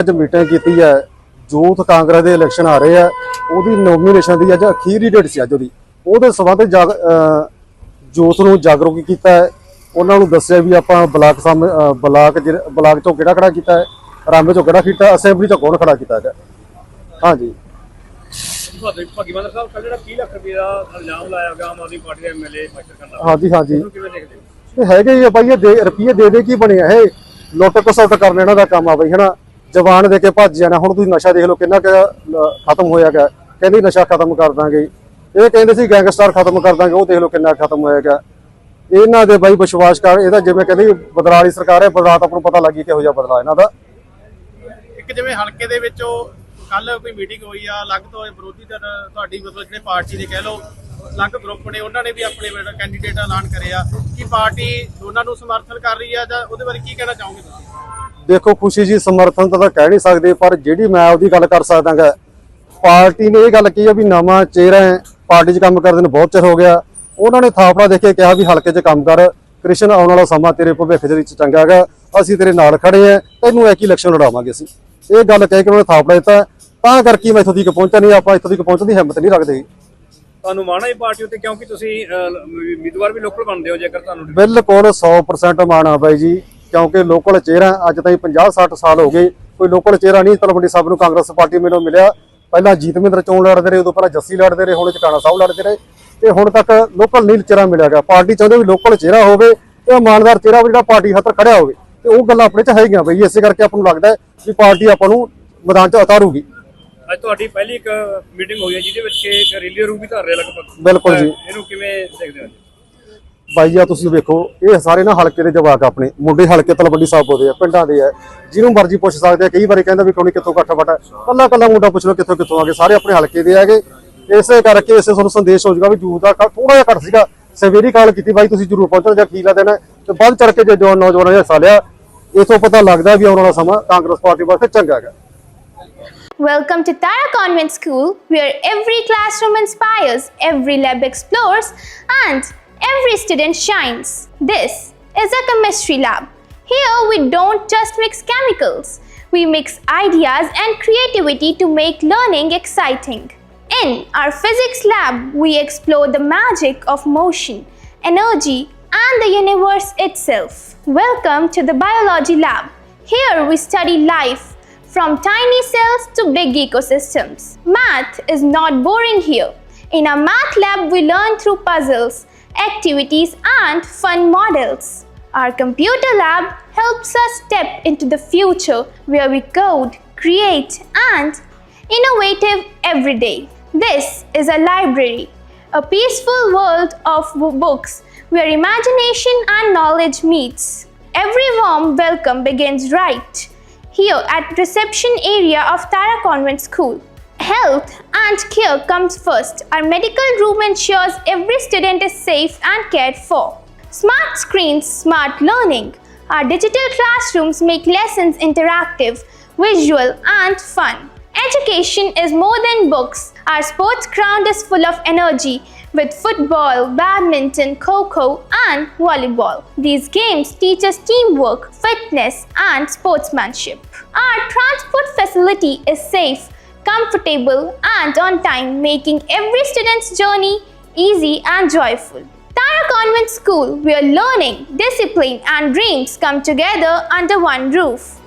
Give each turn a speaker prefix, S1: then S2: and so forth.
S1: ਅੱਜ ਮੀਟਿੰਗ ਕੀਤੀ ਹੈ ਯੂਥ ਕਾਂਗਰਸ ਦੇ ਇਲੈਕਸ਼ਨ ਆ ਰਹੇ ਆ ਉਹਦੀ ਨੋਮੀਨੇਸ਼ਨ ਦੀ ਅੱਜ ਅਖੀਰੀ ਡੇਟ ਸੀ ਅੱਜ ਉਹਦੀ। ਉਹਦੇ ਸਬੰਧ ਯੂਥ ਨੂੰ ਜਾਗਰੂਕ ਕੀਤਾ ਹੈ। ਉਹਨਾਂ ਨੂੰ ਦੱਸਿਆ ਵੀ ਆਪਾਂ ਬਲਾਕ ਸਾਹਮਣੇ ਬਲਾਕ ਬਲਾਕ ਚੋਂ ਕਿਹੜਾ ਖੜਾ ਕੀਤਾ ਹੈ ਰਾਮੇ ਚੋਂ ਕਿਹੜਾ ਕੀਤਾ ਅਸੈਂਬਲੀ ਚੋਂ ਕੌਣ ਖੜਾ ਕੀਤਾ ਹੈ ਹਾਂਜੀ।
S2: ਤੁਹਾਡੇ ਭਗੀਵੰਦਰ ਸਾਹਿਬ ਕੱਲ ਜਿਹੜਾ 30 ਲੱਖ ਰੁਪਏ ਦਾ ਇਲਜ਼ਾਮ ਲਾਇਆ ਗਿਆ ਆਮ ਆਦਮੀ ਪਾਰਟੀ ਦੇ ਐਮਐਲਏ ਮਾਸਟਰ ਕੰਦਾ
S1: ਹਾਂਜੀ ਹਾਂਜੀ।
S2: ਉਹਨੂੰ ਕਿਵੇਂ ਦੇਖਦੇ ਹੋ?
S1: ਇਹ ਹੈਗੇ ਹੀ ਆ ਬਾਈ ਇਹ ਦੇ ਰੁਪਈਏ ਦੇ ਦੇ ਕੀ ਬਣਿਆ? ਇਹ ਲੁੱਟ ਕਸੁੱਟ ਕਰਨ ਇਹਨਾਂ ਦਾ ਕੰਮ ਆ ਬਈ ਹਨਾ? ਜਵਾਨ ਦੇ ਕੇ ਭੱਜ ਜਾਣਾ, ਹੁਣ ਤੁਸੀਂ ਨਸ਼ਾ ਦੇਖ ਲਓ ਕਿੰਨਾ ਖਤਮ ਹੋਇਆ ਗਿਆ ਕਹਿੰਦੇ ਨਸ਼ਾ ਖਤਮ ਕਰ ਦਾਂਗੇ। ਇਹ ਕਹਿੰਦੇ ਸੀ ਗੈਂਗਸਟਰ ਖਤਮ ਕਰ ਦਾਂਗੇ, ਉਹ ਦੇਖ ਲਓ ਕਿੰਨਾ ਖਤਮ ਹੋਇਆ ਗਿਆ ਇਹਨਾਂ ਦੇ ਬਾਈ ਵਿਸ਼ਵਾਸ ਕਰ, ਇਹਦਾ ਜਿਵੇਂ ਕਹਿੰਦੇ ਬਦਲਾਅ ਸਰਕਾਰ ਹੈ, ਬਦਲਾਅ ਤਾਂ ਨੂੰ ਪਤਾ ਲੱਗੀ ਕਿਹੋ ਜਿਹਾ ਬਦਲਾਅ ਇਹਨਾਂ ਦਾ।
S2: ਇੱਕ ਜਿਵੇਂ ਹਲਕੇ ਦੇ ਵਿੱਚ ਉਹ ਕੱਲ ਕੋਈ ਮੀਟਿੰਗ ਹੋਈ ਆ, ਅਲੱਗ ਤੋਂ ਵਿਰੋਧੀ ਧਿਰ ਤੁਹਾਡੀ ਮਤਲਬ ਜਿਹੜੇ ਪਾਰਟੀ ਦੇ ਕਹਿ ਲਓ, ਅਲੱਗ ਗਰੁੱਪ ਨੇ, ਉਹਨਾਂ ਨੇ ਵੀ ਆਪਣੇ ਕੈਂਡੀਡੇਟ ਐਲਾਨ ਕਰਿਆ ਕਿ ਪਾਰਟੀ ਦੋਨਾਂ ਨੂੰ ਸਮਰਥਨ ਕਰ ਰਹੀ ਆ ਜਾਂ ਉਹਦੇ ਬਾਰੇ ਕੀ ਕਹਿਣਾ ਚਾਹੋਗੇ ਤੁਸੀਂ?
S1: ਦੇਖੋ ਖੁਸ਼ੀ ਜੀ ਸਮਰਥਨ ਤਾਂ ਕਹਿ ਨਹੀਂ ਸਕਦੇ ਪਰ ਜਿਹੜੀ ਮੈਂ ਉਹਦੀ ਗੱਲ ਕਰ ਸਕਦਾਗਾ ਪਾਰਟੀ ਨੇ ਇਹ ਗੱਲ ਕਹੀ ਆ ਵੀ ਨਵਾਂ ਚਿਹਰਾ ਹੈ ਪਾਰਟੀ 'ਚ ਕੰਮ ਕਰਦੇ ਨੂੰ ਬਹੁਤ ਚਿਰ ਹੋ ਗਿਆ। ਉਹਨਾਂ ਨੇ ਥਾਪੜਾ ਦੇ ਕੇ ਕਿਹਾ ਵੀ ਹਲਕੇ 'ਚ ਕੰਮ ਕਰ ਕ੍ਰਿਸ਼ਨ ਆਉਣ ਵਾਲਾ ਸਮਾਂ ਤੇਰੇ ਭਵਿੱਖ ਦੇ ਵਿੱਚ ਚੰਗਾ ਹੈਗਾ ਅਸੀਂ ਤੇਰੇ ਨਾਲ ਖੜੇ ਆ ਤੈਨੂੰ ਐਕੀ ਇਲੈਕਸ਼ਨ ਲੜਾਵਾਂਗੇ ਅਸੀਂ? ਇਹ ਗੱਲ ਕਹਿ ਕੇ ਉਹਨਾਂ ਨੇ ਥਾਪੜਾ ਦਿੱਤਾ ਤਾਂ ਕਰਕੇ ਮੈਂ ਇੱਥੋਂ ਤੱਕ ਪਹੁੰਚਿਆ ਨਹੀਂ ਆਪਾਂ ਇੱਥੋਂ ਤੱਕ ਪਹੁੰਚਣ ਦੀ ਹਿੰਮਤ ਨਹੀਂ ਰੱਖਦੇ।
S2: ਤੁਹਾਨੂੰ ਮਾਣਾ ਇਹ ਪਾਰਟੀ ਉੱਤੇ ਕਿਉਂਕਿ ਤੁਸੀਂ ਉਮੀਦਵਾਰ ਵੀ ਲੋਕਲ ਬਣਦੇ ਹੋ ਜੇਕਰ ਤੁਹਾਨੂੰ
S1: ਬਿਲਕੁਲ 100% ਮਾਣ ਆ ਬਾਈ ਜੀ। ਕਿਉਂਕਿ ਲੋਕਲ ਚਿਹਰਾ ਅੱਜ ਤਾਈਂ 50 60 ਸਾਲ ਹੋ ਗਏ ਕੋਈ ਲੋਕਲ ਚਿਹਰਾ ਨਹੀਂ ਤਲਵੰਡੀ ਸਾਹਿਬ ਨੂੰ ਕਾਂਗਰਸ ਪਾਰਟੀ ਮੈਨੂੰ ਮਿਲਿਆ। ਪਹਿਲਾਂ ਜੀਤਮਿੰਦਰ ਚੋਣ ਲੜਦੇ ਰਹੇ ਉਦੋਂ ਪਹਿਲਾਂ ਜੱਸੀ ਲੜਦੇ ਰਹੇ ਹੁਣ ਚਟਾਣਾ ਸਾਹਿਬ ਲੜਦੇ ਰਹੇ। ਤੇ ਹੁਣ ਤੱਕ ਲੋਕਲ ਨਹੀਂ ਚਿਹਰਾ ਮਿਲਿਆ ਗਿਆ। ਪਾਰਟੀ ਚਾਹੁੰਦੇ ਵੀ ਲੋਕਲ ਚਿਹਰਾ ਹੋਵੇ ਤੇ ਇਮਾਨਦਾਰ ਚਿਹਰਾ ਜਿਹੜਾ ਪਾਰਟੀ ਖਾਤਰ ਖੜਿਆ ਹੋਵੇ। ਤੇ ਉਹ ਗੱਲਾਂ ਆਪਣੇ ਚ ਹੈਗੀਆਂ ਬਈ ਇਸੇ ਕਰਕੇ ਆਪਾਂ ਨੂੰ ਲੱਗਦਾ ਵੀ ਪਾਰਟੀ ਆਪਾਂ ਨੂੰ ਮੈਦਾਨ ਚ ਉਤਾਰੂਗੀ।
S2: ਅੱਜ ਤੁਹਾਡੀ ਪਹਿਲੀ ਇੱਕ ਮੀਟਿੰਗ ਹੋਈ ਹੈ ਜਿਹਦੇ ਵਿੱਚ ਕਿ ਰੈਲੀ ਰੂਪ ਵੀ ਧਰ ਰਹੇ ਲਗਭਗ।
S1: ਬਿਲਕੁਲ ਜੀ।
S2: ਇਹਨੂੰ ਕਿਵੇਂ ਦੇਖਦੇ ਹੋ
S1: ਬਾਈ ਆ ਤੁਸੀਂ ਵੇਖੋ ਇਹ ਸਾਰੇ ਨਾ ਹਲਕੇ ਦੇ ਜਵਾਕ ਆਪਣੇ। ਮੁੰਡੇ ਹਲਕੇ ਤਲਵੰਡੀ ਸਾਹਿਬ ਦੇ ਆ ਪਿੰਡਾਂ ਦੇ ਆ। ਜਿਹਨੂੰ ਮਰਜ਼ੀ ਪੁੱਛ ਸਕਦੇ ਆ ਕਈ ਵਾਰੀ ਕਹਿੰਦਾ ਵੀ ਕੋਣੀ ਕਿੱਥੋਂ ਇਕੱਠਾ ਬਟਾ ਕੱਲਾ ਕੱਲਾ ਮੁੰਡਾ ਪੁੱਛ ਲਓ ਕਿੱਥੋਂ ਕਿੱਥੋਂ ਆ ਗਏ ਸਾਰੇ ਆਪਣੇ ਹਲਕੇ ਦੇ ਆਗੇ ਇਸੇ ਕਰਕੇ ਇਸੇ ਤੁਹਾਨੂੰ ਸੰਦੇਸ਼ ਹੋ ਜਾਊਗਾ ਵੀ ਜੂਤ ਦਾ ਥੋੜਾ ਜਿਹਾ ਘੱਟ ਸੀਗਾ। ਸਵੇਰੀ ਕਾਲ ਕੀਤੀ ਬਾਈ ਤੁਸੀਂ ਜਰੂਰ ਪਹੁੰਚਣਾ ਜਾਂ ਕੀਲਾ ਦੇਣਾ। ਤੇ ਵੱਧ ਚੜ ਕੇ ਜੇ ਜੋ ਨੌਜਵਾਨਾਂ ਨੇ ਹਿੱਸਾ ਲਿਆ ਇਥੋਂ ਪਤਾ ਲੱਗਦਾ ਵੀ ਆਉਣ ਵਾਲਾ ਸਮਾਂ ਕਾਂਗਰਸ ਪਾਰਟੀ ਵਾਸਤੇ ਚੰਗਾ ਹੈਗਾ।
S3: Welcome to Tara Convent School, where every classroom inspires, every lab explores, and every student shines. This is a chemistry lab. Here we don't just mix chemicals, we mix ideas and creativity to make learning exciting. In our physics lab, we explore the magic of motion, energy, and the universe itself. Welcome to the biology lab. Here we study life from tiny cells to big ecosystems. Math is not boring here. In our math lab, we learn through puzzles, activities, and fun models. Our computer lab helps us step into the future where we code, create, and innovative every day. This is a library, a peaceful world of books where imagination and knowledge meets. Every warm welcome begins right here at reception area of Tara Convent School. Health and care comes first. Our medical room ensures every student is safe and cared for. Smart screens, smart learning. Our digital classrooms make lessons interactive, visual, and fun. Education is more than books. Our sports ground is full of energy with football, badminton, kho and volleyball. These games teach us teamwork, fitness, and sportsmanship. Our transport facility is safe, comfortable, and on time, making every student's journey easy and joyful. Tara Convent School, where learning, discipline, and dreams come together under one roof.